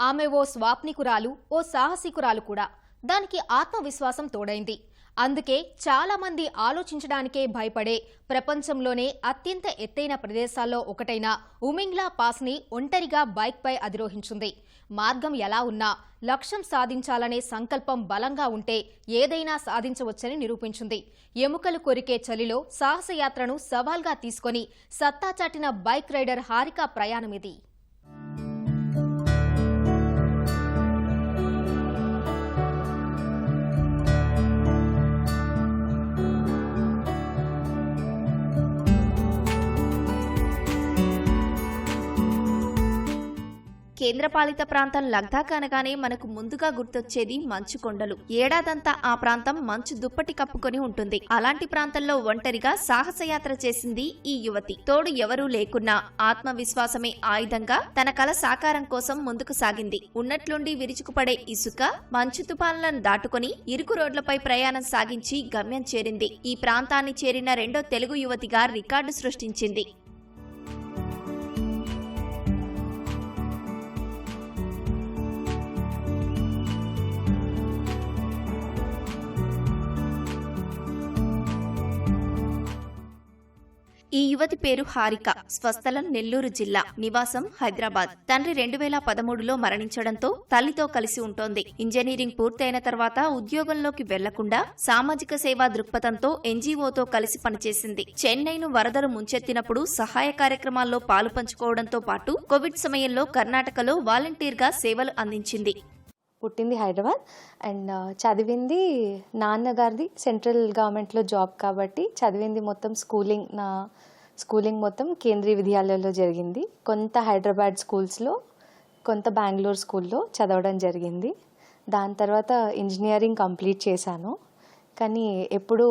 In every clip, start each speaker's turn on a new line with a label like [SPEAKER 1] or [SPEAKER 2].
[SPEAKER 1] ఆమె ఓ స్వాప్నికురాలు ఓ సాహసికురాలు కూడా. దానికి ఆత్మవిశ్వాసం తోడైంది. అందుకే చాలామంది ఆలోచించడానికే భయపడే ప్రపంచంలోనే అత్యంత ఎత్తైన ప్రదేశాల్లో ఒకటైన ఉమింగ్లా పాస్ని ఒంటరిగా బైక్పై అధిరోహించింది. మార్గం ఎలా ఉన్నా లక్ష్యం సాధించాలనే సంకల్పం బలంగా ఉంటే ఏదైనా సాధించవచ్చని నిరూపించింది. ఎముకలు కొరికే చలిలో సాహసయాత్రను సవాల్గా తీసుకొని సత్తా చాటిన బైక్ రైడర్ హారిక ప్రయాణమిది.
[SPEAKER 2] కేంద్రపాలిత ప్రాంతం లగ్దాక్ అనగానే మనకు ముందుగా గుర్తొచ్చేది మంచు కొండలు. ఏడాదంతా ఆ ప్రాంతం మంచు దుప్పటి కప్పుకొని ఉంటుంది. అలాంటి ప్రాంతంలో ఒంటరిగా సాహసయాత్ర చేసింది ఈ యువతి. తోడు ఎవరూ లేకున్నా ఆత్మవిశ్వాసమే ఆయుధంగా తన కల సాకారం కోసం ముందుకు సాగింది. ఉన్నట్లుండి విరుచుకుపడే ఇసుక మంచు తుపాన్లను దాటుకొని ఇరుకు రోడ్లపై ప్రయాణం సాగించి గమ్యం చేరింది. ఈ ప్రాంతాన్ని చేరిన రెండో తెలుగు యువతిగా రికార్డు సృష్టించింది. ఈ యువతి పేరు హారిక. స్వస్థలం నెల్లూరు జిల్లా. నివాసం హైదరాబాద్. తండ్రి రెండు వేల పదమూడులో మరణించడంతో తల్లితో కలిసి ఉంటోంది. ఇంజనీరింగ్ పూర్తయిన తర్వాత ఉద్యోగంలోకి వెళ్ళకుండా సామాజిక సేవా దృక్పథంతో ఎన్జీఓతో కలిసి పనిచేసింది. చెన్నైను వరదలు ముంచెత్తినప్పుడు సహాయ కార్యక్రమాల్లో పాలు పంచుకోవడంతో పాటు కోవిడ్ సమయంలో కర్ణాటకలో వాలంటీర్గా సేవలు అందించింది.
[SPEAKER 3] పుట్టింది హైదరాబాద్. అండ్ చదివింది నాన్నగారిది సెంట్రల్ గవర్నమెంట్లో జాబ్ కాబట్టి చదివింది మొత్తం స్కూలింగ్ నా స్కూలింగ్ మొత్తం కేంద్రీయ విద్యాలయంలో జరిగింది. కొంత హైదరాబాద్ స్కూల్స్లో కొంత బెంగళూరు స్కూల్లో చదవడం జరిగింది. దాని తర్వాత ఇంజనీరింగ్ కంప్లీట్ చేశాను. కానీ ఎప్పుడూ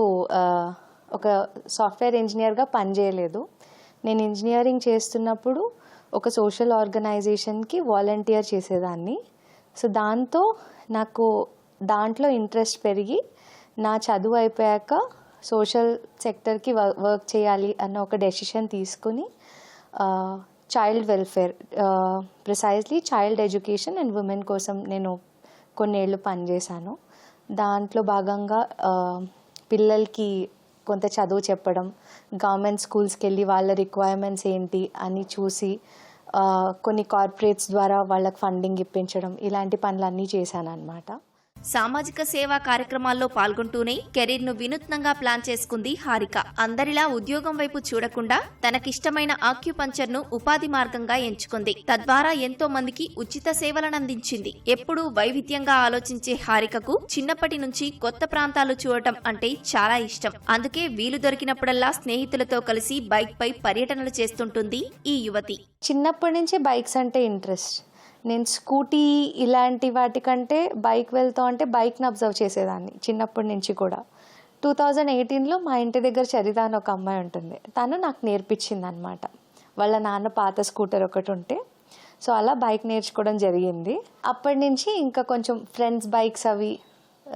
[SPEAKER 3] ఒక సాఫ్ట్వేర్ ఇంజనీర్గా పనిచేయలేదు నేను ఇంజనీరింగ్ చేస్తున్నప్పుడు ఒక సోషల్ ఆర్గనైజేషన్కి వాలంటీర్ చేసేదాన్ని. సో దాంతో నాకు దాంట్లో ఇంట్రెస్ట్ పెరిగి నా చదువు అయిపోయాక సోషల్ సెక్టర్కి వర్క్ చేయాలి అన్న ఒక డెసిషన్ తీసుకుని child welfare precisely child education and women కోసం నేను కొన్నేళ్ళు పనిచేశాను. దాంట్లో భాగంగా పిల్లలకి కొంత చదువు చెప్పడం గవర్నమెంట్ స్కూల్స్కి వెళ్ళి వాళ్ళ రిక్వైర్మెంట్స్ ఏంటి అని చూసి కొన్ని కార్పొరేట్స్ ద్వారా వాళ్ళకి ఫండింగ్ ఇప్పించడం ఇలాంటి పనులన్నీ చేశాను అనమాట
[SPEAKER 2] సామాజిక సేవా కార్యక్రమాల్లో పాల్గొంటూనే కెరీర్ను వినూత్నంగా ప్లాన్ చేసుకుంది హారిక. అందరిలా ఉద్యోగం వైపు చూడకుండా తనకిష్టమైన ఆక్యుపంచర్ను ఉపాధి మార్గంగా ఎంచుకుంది. తద్వారా ఎంతో మందికి ఉచిత సేవలను అందించింది. ఎప్పుడూ వైవిధ్యంగా ఆలోచించే హారికకు చిన్నప్పటి నుంచి కొత్త ప్రాంతాలు చూడటం అంటే చాలా ఇష్టం. అందుకే వీలు దొరికినప్పుడల్లా స్నేహితులతో కలిసి బైక్ పై పర్యటనలు చేస్తుంటుంది ఈ యువతి.
[SPEAKER 3] చిన్నప్పటి నుంచి బైక్స్ అంటే ఇంట్రెస్ట్. నేను స్కూటీ ఇలాంటి వాటికంటే బైక్ వెళ్తా అంటే బైక్ని అబ్జర్వ్ చేసేదాన్ని చిన్నప్పటి నుంచి కూడా. టూ థౌజండ్ ఎయిటీన్లో మా ఇంటి దగ్గర చరిత అని ఒక అమ్మాయి ఉంటుంది. తను నాకు నేర్పించింది అనమాట వాళ్ళ నాన్న పాత స్కూటర్ ఒకటి ఉంటే. సో అలా బైక్ నేర్చుకోవడం జరిగింది. అప్పటి నుంచి ఇంకా కొంచెం ఫ్రెండ్స్ బైక్స్ అవి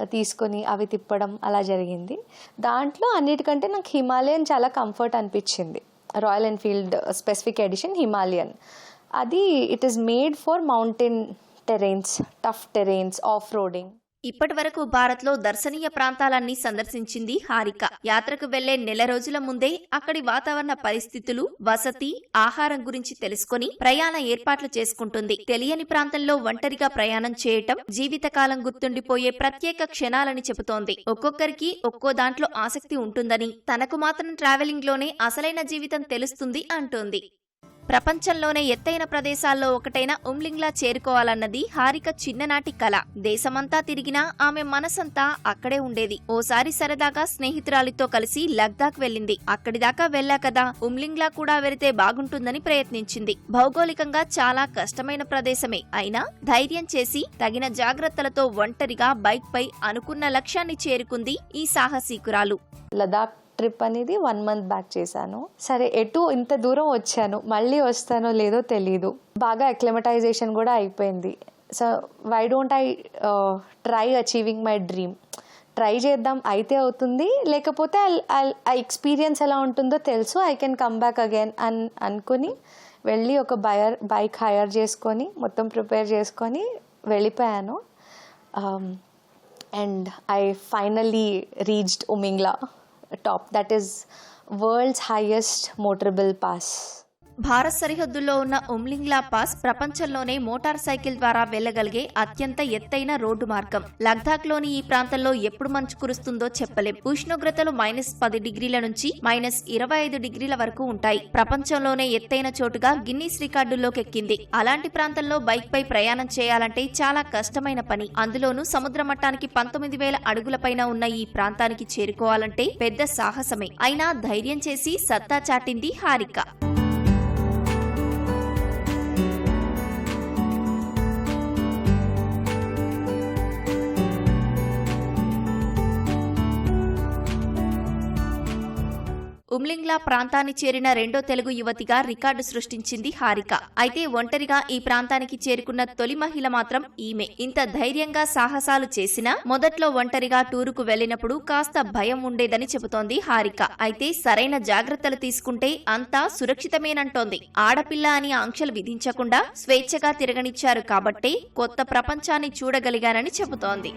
[SPEAKER 3] తీసుకొని అవి తిప్పడం అలా జరిగింది. దాంట్లో అన్నిటికంటే నాకు హిమాలయన్ చాలా కంఫర్ట్ అనిపించింది. Royal Enfield specific edition Himalayan. అది it is made for mountain terrains tough terrains off roading
[SPEAKER 2] ఇప్పటి వరకు భారత్లో దర్శనీయ ప్రాంతాలన్నీ సందర్శించింది హారిక. యాత్రకు వెళ్ళే నెల రోజుల ముందే అక్కడి వాతావరణ పరిస్థితులు వసతి ఆహారం గురించి తెలుసుకొని ప్రయాణ ఏర్పాట్లు చేసుకుంటుంది. తెలియని ప్రాంతంలో ఒంటరిగా ప్రయాణం చేయటం జీవితకాలం గుర్తుండిపోయే ప్రత్యేక క్షణాలని చెబుతోంది. ఒక్కొక్కరికి ఒక్కో దాంట్లో ఆసక్తి ఉంటుందని తనకు మాత్రం ట్రావెలింగ్లోనే అసలైన జీవితం తెలుస్తుంది అంటోంది. ప్రపంచంలోనే ఎత్తైన ప్రదేశాల్లో ఒకటైన ఉమ్లింగ్లా చేరుకోవాలన్నది హారిక చిన్ననాటి కళ దేశమంతా తిరిగినా ఆమె మనసంతా అక్కడే ఉండేది. ఓసారి సరదాగా స్నేహితురాలితో కలిసి లద్దాఖ్ వెళ్ళింది. అక్కడిదాకా వెళ్ళా కదా ఉమ్లింగ్లా కూడా వెళితే బాగుంటుందని ప్రయత్నించింది. భౌగోళికంగా చాలా కష్టమైన ప్రదేశమే. అయినా ధైర్యం చేసి తగిన జాగ్రత్తలతో ఒంటరిగా బైక్ పై అనుకున్న లక్ష్యాన్ని చేరుకుంది ఈ సాహసీకురాలు.
[SPEAKER 3] లదాఖ్ ట్రిప్ అనేది వన్ మంత్ బ్యాక్ చేశాను. సరే ఎటు ఇంత దూరం వచ్చాను? మళ్ళీ వస్తానో లేదో తెలీదు. బాగా అక్లమటైజేషన్ కూడా అయిపోయింది. So why don't I try achieving my dream try చేద్దాం అయితే అవుతుంది. లేకపోతే ఆ ఎక్స్పీరియన్స్ ఎలా ఉంటుందో తెలుసు. I can come back again అని అనుకుని వెళ్ళి ఒక బయర్ బైక్ హైర్ చేసుకొని మొత్తం ప్రిపేర్ చేసుకొని వెళ్ళిపోయాను. And I finally reached Umlingla top. That is world's highest motorable pass.
[SPEAKER 2] Bharat సరిహద్దుల్లో ఉన్న ఉమ్లింగ్లా పాస్ ప్రపంచంలోనే మోటార్ సైకిల్ ద్వారా వెళ్ళగలిగే అత్యంత ఎత్తైన రోడ్డు మార్గం. లద్దాఖ్లోని ఈ ప్రాంతంలో ఎప్పుడు మంచు కురుస్తుందో చెప్పలేం. ఉష్ణోగ్రతలు మైనస్ పది డిగ్రీల నుంచి మైనస్ ఇరవై ఐదు డిగ్రీల వరకు ఉంటాయి. ప్రపంచంలోనే ఎత్తైన చోటుగా గిన్నీస్ రికార్డుల్లోకి ఎక్కింది అలాంటి ప్రాంతంలో బైక్ పై ప్రయాణం చేయాలంటే చాలా కష్టమైన పని. అందులోనూ సముద్ర మట్టానికి పంతొమ్మిది వేల అడుగుల పైన ఉన్న ఈ ప్రాంతానికి చేరుకోవాలంటే పెద్ద సాహసమే. అయినా ధైర్యం చేసి సత్తా చాటింది హారిక. ఉమ్లింగ్లా ప్రాంతాన్ని చేరిన రెండో తెలుగు యువతిగా రికార్డు సృష్టించింది హారిక. అయితే ఒంటరిగా ఈ ప్రాంతానికి చేరుకున్న తొలి మహిళ మాత్రం ఈమె. ఇంత ధైర్యంగా సాహసాలు చేసినా మొదట్లో ఒంటరిగా టూరుకు వెళ్ళినప్పుడు కాస్త భయం ఉండేదని చెబుతోంది హారిక. అయితే సరైన జాగ్రత్తలు తీసుకుంటే అంతా సురక్షితమేనంటోంది. ఆడపిల్ల అని ఆంక్షలు విధించకుండా స్వేచ్ఛగా తిరగనిచ్చారు కాబట్టే కొత్త ప్రపంచాన్ని చూడగలిగానని చెబుతోంది.